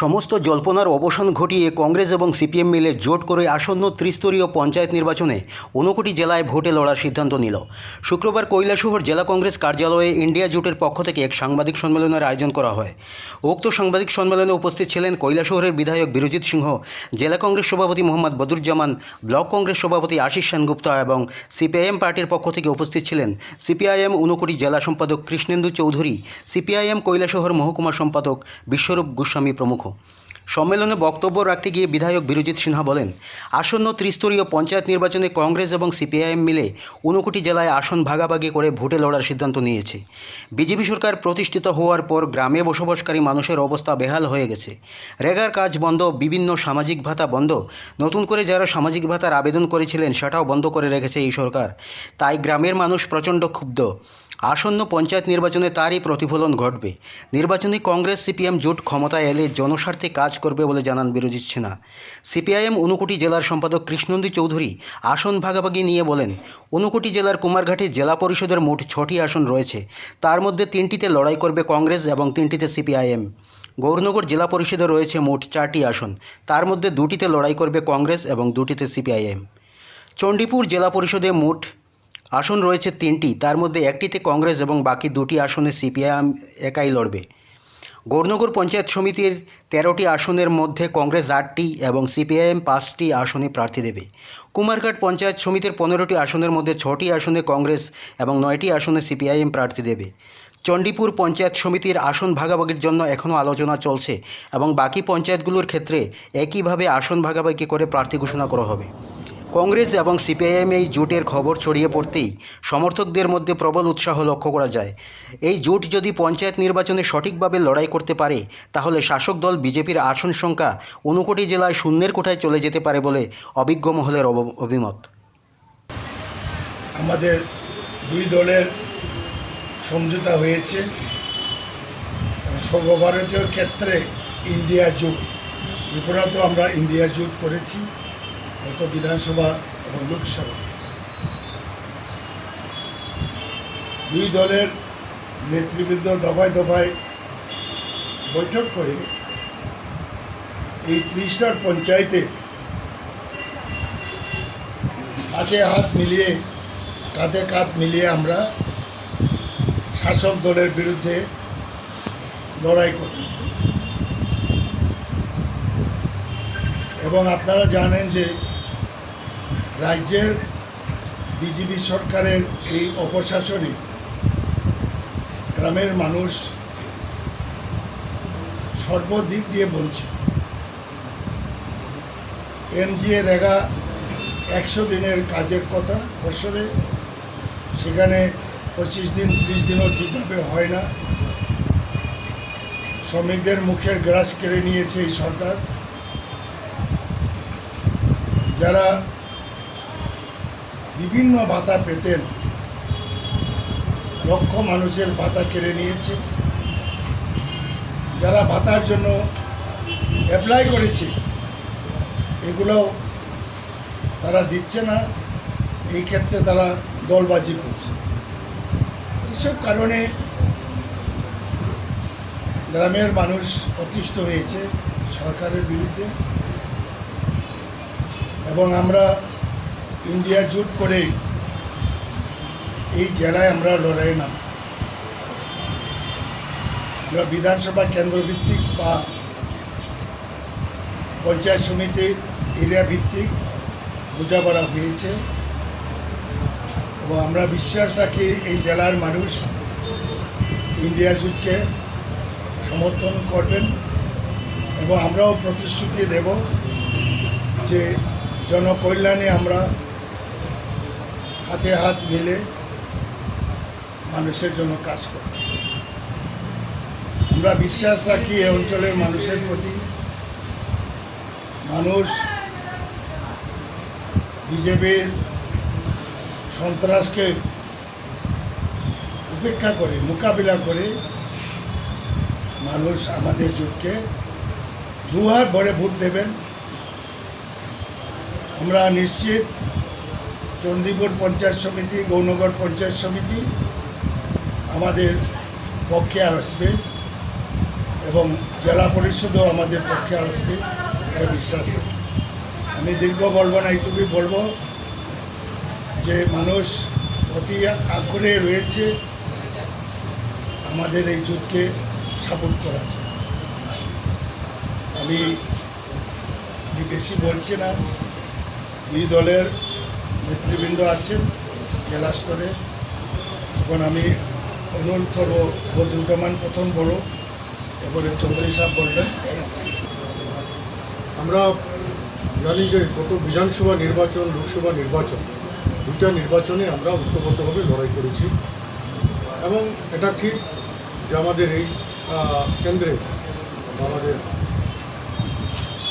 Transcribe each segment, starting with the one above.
সমস্ত জল্পনার অবসান ঘটিয়ে কংগ্রেস এবং সিপিএম মিলে জোট করে আসন্ন ত্রিস্তরীয় পঞ্চায়েত নির্বাচনে ঊনকোটি জেলায় ভোটে লড়ার সিদ্ধান্ত নিল। শুক্রবার কৈলাসহর জেলা কংগ্রেস কার্যালয়ে ইন্ডিয়া জোটের পক্ষ থেকে এক সাংবাদিক সম্মেলনের আয়োজন করা হয়। উক্ত সাংবাদিক সম্মেলনে উপস্থিত ছিলেন কৈলাসহরের বিধায়ক বিরজিৎ সিংহ, জেলা কংগ্রেস সভাপতি মোহাম্মদ বদরুজ্জামান, ব্লক কংগ্রেস সভাপতি আশিস সেনগুপ্তা এবং সিপিআইএম পার্টির পক্ষ থেকে উপস্থিত ছিলেন সিপিআইএম ঊনকোটি জেলা সম্পাদক কৃষ্ণেন্দু চৌধুরী, সিপিআইএম কৈলাসহর মহকুমা সম্পাদক বিশ্বরূপ গোস্বামী প্রমুখ। সম্মেলনে বক্তব্য রাখতে গিয়ে বিধায়ক বিরজিৎ সিনহা বলেন, আসন্ন ত্রিস্তরীয় পঞ্চায়েত নির্বাচনে কংগ্রেস এবং সিপিআইএম মিলে ঊনকোটি জেলায় আসন ভাগাভাগি করে ভোটে লড়ার সিদ্ধান্ত নিয়েছে। বিজেপি সরকার প্রতিষ্ঠিত হওয়ার পর গ্রামে বসবাসকারী মানুষের অবস্থা বেহাল হয়ে গেছে। রেগার কাজ বন্ধ, বিভিন্ন সামাজিক ভাতা বন্ধ। নতুন করে যারা সামাজিক ভাতার আবেদন করেছিলেন, সেটাও বন্ধ করে রেখেছে এই সরকার। তাই গ্রামের মানুষ প্রচণ্ড ক্ষুব্ধ। আসন্ন পঞ্চায়েত নির্বাচনে তারই প্রতিফলন ঘটবে। নির্বাচনী কংগ্রেস সিপিএম জোট ক্ষমতায় এলে জনস্বার্থে কাজ করবে বলে জানান বিরোজিৎ সিনহা সিপিআইএম ঊনকোটি জেলার সম্পাদক কৃষ্ণন্দী চৌধুরী আসন ভাগাভাগি নিয়ে বলেন ঊনকোটি জেলার কুমারঘাটে জেলা পরিষদের মোট ছটি আসন রয়েছে। তার মধ্যে তিনটিতে লড়াই করবে কংগ্রেস এবং তিনটিতে সিপিআইএম। গৌরনগর জেলা পরিষদে রয়েছে মোট চারটি আসন। তার মধ্যে দুটিতে লড়াই করবে কংগ্রেস এবং দুটিতে সিপিআইএম। চণ্ডীপুর জেলা পরিষদে মোট আসন রয়েছে তিনটি, তার মধ্যে একটিতে কংগ্রেস এবং বাকি দুটি আসনে সিপিআইএম একাই লড়বে। গৌরনগর পঞ্চায়েত সমিতির তেরোটি আসনের মধ্যে কংগ্রেস আটটি এবং সিপিআইএম পাঁচটি আসনে প্রার্থী দেবে। কুমারঘাট পঞ্চায়েত সমিতির পনেরোটি আসনের মধ্যে ছটি আসনে কংগ্রেস এবং নয়টি আসনে সিপিআইএম প্রার্থী দেবে। চণ্ডীপুর পঞ্চায়েত সমিতির আসন ভাগাভাগির জন্য এখনও আলোচনা চলছে এবং বাকি পঞ্চায়েতগুলোর ক্ষেত্রে একইভাবে আসন ভাগাভাগি করে প্রার্থী ঘোষণা করা হবে। কংগ্রেস এবং সিপিআইএম এই জোটের খবর ছড়িয়ে পড়তেই সমর্থকদের মধ্যে প্রবল উৎসাহ লক্ষ্য করা যায়। এই জোট যদি পঞ্চায়েত নির্বাচনে সঠিকভাবে লড়াই করতে পারে, তাহলে শাসক দল বিজেপির আসন সংখ্যা ঊনকোটি জেলায় শূন্যের কোঠায় চলে যেতে পারে বলে অভিজ্ঞ মহলের অভিমত। আমাদের দুই দলের সমঝোতা হয়েছে। সর্বভারতীয় ক্ষেত্রে ইন্ডিয়া জোট, ত্রিপুরাতেও আমরা ইন্ডিয়া জোট করেছি। গত বিধানসভা এবং লোকসভা। দুই দলের নেতৃবৃন্দ দফায় দফায় বৈঠক করে এই ত্রিশটার পঞ্চায়েতে হাতে হাত মিলিয়ে, কাঁধে কাঁধ মিলিয়ে আমরা শাসক দলের বিরুদ্ধে লড়াই করি এবং আপনারা জানেন যে রাজ্যের বিজেপি সরকারের এই অপশাসনে গ্রামের মানুষ সর্বদিক দিয়ে বঞ্চিত। এমজিএ রেগা একশো দিনের কাজের কথা বছরে সেখানে পঁচিশ দিন, ত্রিশ দিনও ঠিকভাবে হয় না। শ্রমিকদের মুখের গ্রাস কেড়ে নিয়েছে এই সরকার। যারা বিভিন্ন ভাতা পেতেন। লক্ষ মানুষের ভাতা কেড়ে নিয়েছে। যারা ভাতার জন্য অ্যাপ্লাই করেছে এগুলো তারা দিচ্ছে না। এই ক্ষেত্রে তারা দলবাজি করছে। এসব কারণে গ্রামের মানুষ অতিষ্ঠ হয়েছে সরকারের বিরুদ্ধে। এবং আমরা ইন্ডিয়া জোট করে এই জেলায় আমরা লড়াই নাম। আমরা বিধানসভা কেন্দ্র ভিত্তিক বা পঞ্চায়েত সমিতি এরিয়া ভিত্তিক বোঝাপড়া হয়েছে। এবং আমরা বিশ্বাস রাখি এই জেলার মানুষ ইন্ডিয়া জুটকে সমর্থন করবেন এবং আমরাও প্রতিশ্রুতি দেব যে জনকল্যাণে আমরা হাতে হাত মিলে মানুষের জন্য কাজ করব আমরা বিশ্বাস রাখি এই অঞ্চলের মানুষের প্রতি। মানুষ বিজেপির সন্ত্রাসকে উপেক্ষা করে, মোকাবিলা করে মানুষ আমাদের জোটকে দুহাত ভরে ভোট দেবেন। আমরা নিশ্চিত চণ্ডীপুর পঞ্চায়েত সমিতি, গৌনগর পঞ্চায়েত সমিতি আমাদের পক্ষে আসবে এবং জেলা পরিষদও আমাদের পক্ষে আসবে, এটা বিশ্বাস রাখি। আমি দীর্ঘ বলব না, এইটুকুই বলব যে মানুষ অতি আগ্রহে রয়েছে আমাদের এই জোটকে সাপোর্ট করা আমি আমি বেশি বলছি না, দুই দলের নেতৃবৃন্দ আছেন জেলা স্তরে। এখন আমি অনুরোধ করব বদরুজ্জামান প্রথম বলো, এরপরে চৌধুরী সাহেব বলবেন। আমরা জানি যে গত বিধানসভা নির্বাচন, লোকসভা নির্বাচন, দুটা নির্বাচনে আমরা ঐক্যবদ্ধভাবে লড়াই করেছি। এবং এটা ঠিক যে আমাদের এই কেন্দ্রে, আমাদের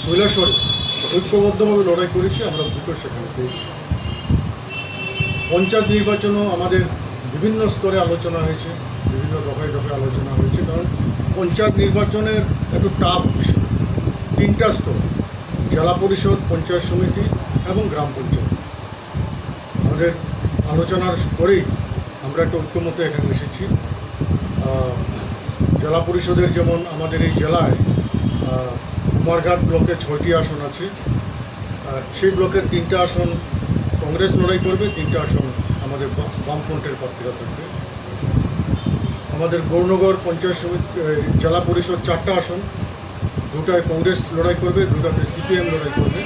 কৈলাসরে ঐক্যবদ্ধভাবে লড়াই করেছি, আমরা ভোটও সেখানে পেয়েছি। পঞ্চায়েত নির্বাচনও আমাদের বিভিন্ন স্তরে আলোচনা হয়েছে, বিভিন্ন দফায় দফায় আলোচনা হয়েছে, কারণ পঞ্চায়েত নির্বাচনের একটু টাফ বিষয় তিনটা স্তর, জেলা পরিষদ, পঞ্চায়েত সমিতি এবং গ্রাম পঞ্চায়েত। আমাদের আলোচনার পরেই আমরা একটা ঐক্যমতে এখানে এসেছি। জেলা পরিষদের যেমন আমাদের এই জেলায় কুমারঘাট ব্লকে ছয়টি আসন আছে। সেই ব্লকের তিনটা আসন কংগ্রেস লড়াই করবে, তিনটা আসন আমাদের বামফ্রন্টের প্রার্থীরা থাকবে। আমাদের গৌরনগর পঞ্চায়েত সমিতি জেলা পরিষদ চারটা আসন, দুটায় কংগ্রেস লড়াই করবে, দুটাতে সিপিএম লড়াই করবে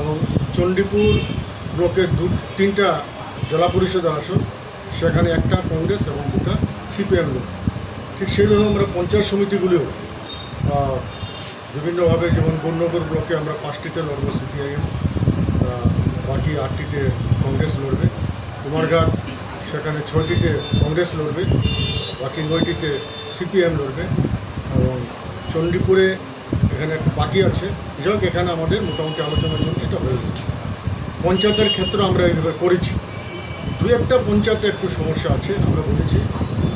এবং চণ্ডীপুর ব্লকের দু, তিনটা জেলা পরিষদের আসন, সেখানে একটা কংগ্রেস এবং দুটা সিপিএম লড়বে। ঠিক সেইভাবে আমরা পঞ্চায়েত সমিতিগুলিও বিভিন্নভাবে যেমন বন্যগর ব্লকে আমরা পাঁচটিতে লড়বো সিপিআইএম বাকি আটটিতে কংগ্রেস লড়বে। কুমারঘাট সেখানে ছয়টিতে কংগ্রেস লড়বে, বাকি নয়টিতে সিপিএম লড়বে, এবং চণ্ডীপুরে এখানে বাকি আছে। যাই হোক, এখানে আমাদের মোটামুটি আলোচনা চলছে এটা হয়ে যাবে পঞ্চায়েতের ক্ষেত্রে আমরা এইভাবে করেছি। দুই একটা পঞ্চায়েতে একটু সমস্যা আছে, আমরা বলেছি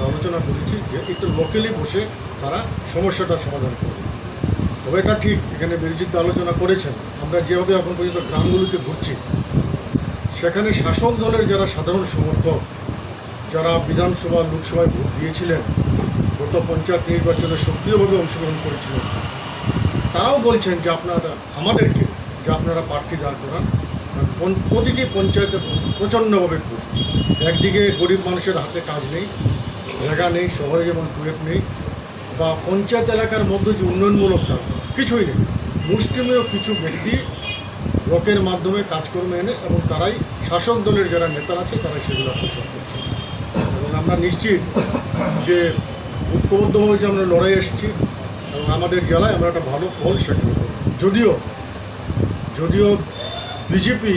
আলোচনা করেছি যে একটু লোকালি বসে তারা সমস্যাটা সমাধান করবে। তবে এটা ঠিক, এখানে বিরোজিত আলোচনা করেছেন। আমরা যেভাবে এখন পর্যন্ত গ্রামগুলিতে ঘুরছি সেখানে শাসক দলের যারা সাধারণ সমর্থক, যারা বিধানসভা, লোকসভায় ভোট দিয়েছিলেন, গত পঞ্চায়েত নির্বাচনে সক্রিয়ভাবে অংশগ্রহণ করেছিলেন, তারাও বলছেন যে আপনারা, আমাদেরকে, যে আপনারা প্রার্থী দাঁড় করান প্রতিটি পঞ্চায়েতে প্রচণ্ডভাবে ভোট। একদিকে গরিব মানুষের হাতে কাজ নেই, জায়গা নেই, শহরে যেমন টুয়েট নেই, বা পঞ্চায়েত এলাকার মধ্যে যে উন্নয়নমূলক কাজ, কিছুই নেই। মুষ্টিমেয় কিছু ব্যক্তি ব্লকের মাধ্যমে কাজকর্ম এনে এবং তারাই শাসক দলের যারা নেতা আছে, তারাই সেগুলো পোষণ করছে। এবং আমরা নিশ্চিত যে ঐক্যবদ্ধভাবে যে আমরা লড়াই এসেছি এবং আমাদের জেলায় আমরা একটা ভালো ফল সেখানে যদিও যদিও বিজেপি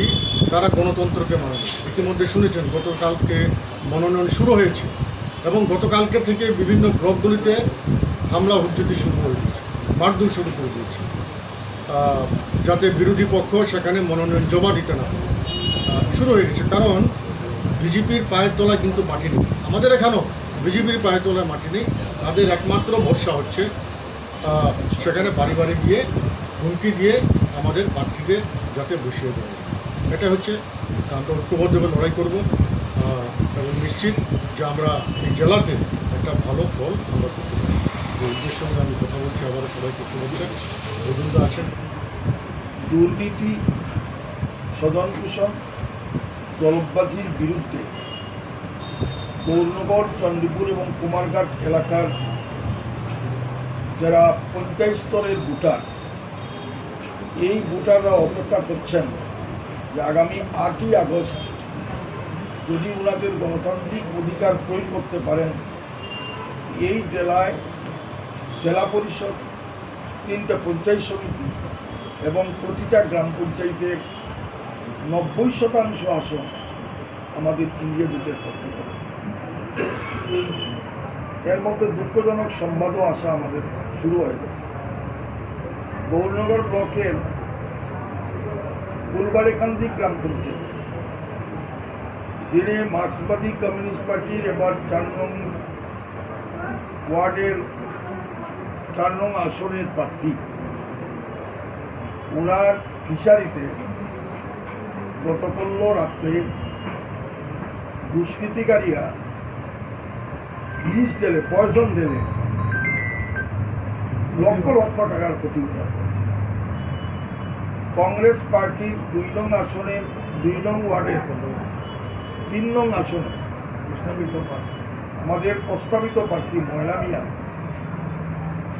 তারা গণতন্ত্রকে মানে ইতিমধ্যে শুনেছেন, গতকালকে মনোনয়ন শুরু হয়েছে এবং গতকালকে থেকে বিভিন্ন ব্লকগুলিতে হামলা, হুজ্জতি শুরু করে দিয়েছে মারধর শুরু করে দিয়েছে। যাতে বিরোধী পক্ষ সেখানে মনোনয়ন জমা দিতে না। শুরু হয়ে গেছে। কারণ বিজেপির পায়ের তলায় কিন্তু মাটি নেই। আমাদের এখানেও বিজেপির পায়ের তলায় মাটি নেই। তাদের একমাত্র ভরসা হচ্ছে সেখানে বাড়ি বাড়ি গিয়ে হুমকি দিয়ে আমাদের প্রার্থীকে যাতে বসিয়ে দেয় এটা হচ্ছে আমরা ঐক্যবদ্ধভাবে লড়াই করব। এবং নিশ্চিত যে আমরা এই জেলাতে একটা ভালো ফল আমরা করতে পারি সঙ্গে আমি কথা বলছি। আবার সবাইকে শুভেচ্ছা। গোবিন্দ আছেন দুর্নীতি সদনপোষণ দলবাজির বিরুদ্ধে গৌরনগর চণ্ডীপুর এবং কুমারঘাট এলাকার যারা পঞ্চায়েত স্তরের ভোটার, এই ভোটাররা অপেক্ষা করছেন যে আগামী আটই আগস্ট যদি ওনাদের গণতান্ত্রিক অধিকার প্রয়োগ করতে পারেন, এই জেলায় জেলা পরিষদ তিনটা পঞ্চায়েত সমিতি এবং প্রতিটা গ্রাম পঞ্চায়েতে নব্বই শতাংশ আসন আমাদের ইন্ডিয়া জোটের পক্ষে এর মধ্যে দুঃখজনক সংবাদও আসা আমাদের শুরু হয়ে গেছে। গৌরনগর ব্লকের ফুলবাড়িকান্দি গ্রাম পঞ্চায়েত। যিনি মার্ক্সবাদী কমিউনিস্ট পার্টির এবার চার নং ওয়ার্ডের চার নং আসনের প্রার্থী। ওনার ফিশারিতে গতকাল রাত্রে দুষ্কৃতিকারীরা ইলিশ ঢেলে পয়জন ঢেলে লক্ষ লক্ষ টাকার ক্ষতি কংগ্রেস পার্টির দুই নং আসনে, দুই নং ওয়ার্ডের তিন নং আসনে প্রস্তাবিত আমাদের প্রস্তাবিত প্রার্থী ময়লা মিয়া।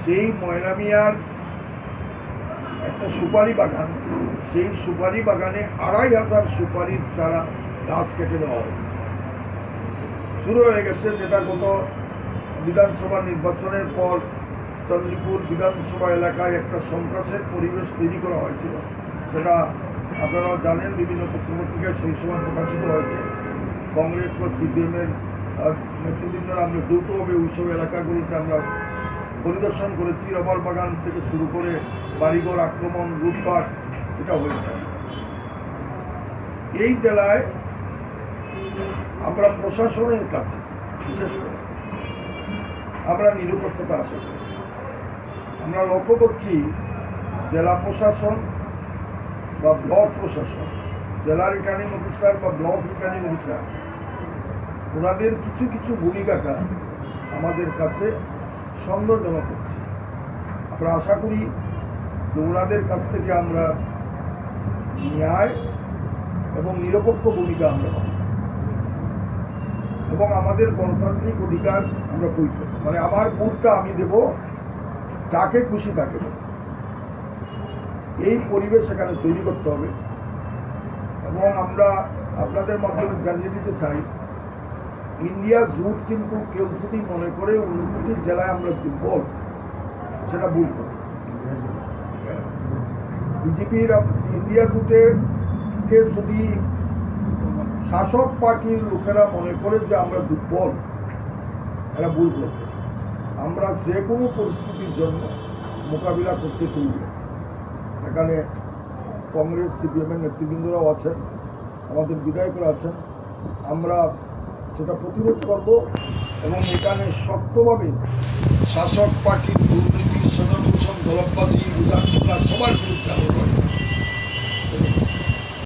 সেই ময়লা মিয়ার একটা সুপারি বাগান, সেই সুপারি বাগানে আড়াই হাজার সুপারির চারা গাছ কেটে দেওয়া হয়েছে। শুরু হয়ে গেছে যেটা গত বিধানসভা নির্বাচনের পর চন্দ্রপুর বিধানসভা এলাকায় একটা সন্ত্রাসের পরিবেশ তৈরি করা হয়েছিল। সেটা আপনারা জানেন, বিভিন্ন পত্রপত্রিকায় সেই সময় প্রকাশিত হয়েছে। কংগ্রেস বা সিপিএমের নেতৃবৃন্দরা আমরা যৌথভাবে ওইসব এলাকাগুলিতে আমরা পরিদর্শন করেছি। রবার বাগান থেকে শুরু করে বাড়িঘর আক্রমণ, লুটপাট, এটা হয়েছে। এই জেলায় আমরা প্রশাসনের কাছে, বিশেষ করে, আমরা নিরপেক্ষতা আশা করি। আমরা লক্ষ্য করছি জেলা প্রশাসন বা ব্লক প্রশাসন, জেলা রিটার্নিং অফিসার বা ব্লক রিটার্নিং অফিসার, ওনাদের কিছু কিছু ভূমিকাটা আমাদের কাছে সন্দেহজনক হচ্ছে। আমরা আশা করি ওনাদের কাছ থেকে আমরা ন্যায় এবং নিরপেক্ষ ভূমিকা আমরা পাবো। এবং আমাদের গণতান্ত্রিক অধিকার আমরা করব মানে আমার ভোটটা আমি দেব, যাকে খুশি তাকে দেব। এই পরিবেশ সেখানে তৈরি করতে হবে। এবং আমরা আপনাদের মাধ্যমে জানিয়ে দিতে চাই, ইন্ডিয়া জুট কিন্তু কেউ যদি মনে করে উনত্রিশ জেলায় আমরা দুর্বল সেটা ভুল বিজেপির ইন্ডিয়া জুটে কে যদি শাসক পার্টির লোকেরা মনে করে যে আমরা দুর্বল, এরা ভুল করছে আমরা যে কোনো পরিস্থিতির জন্য মোকাবিলা করতে তৈরি আছি এখানে কংগ্রেস সিপিএমের নেতৃবৃন্দরাও আছেন, আমাদের বিধায়করা আছেন। আমরা সেটা প্রতিরোধ করব এবং এখানে শক্তভাবে শাসক পার্টির দুর্নীতি সদন ভূষণ গোলপতি উজান সবার বিরুদ্ধে আন্দোলন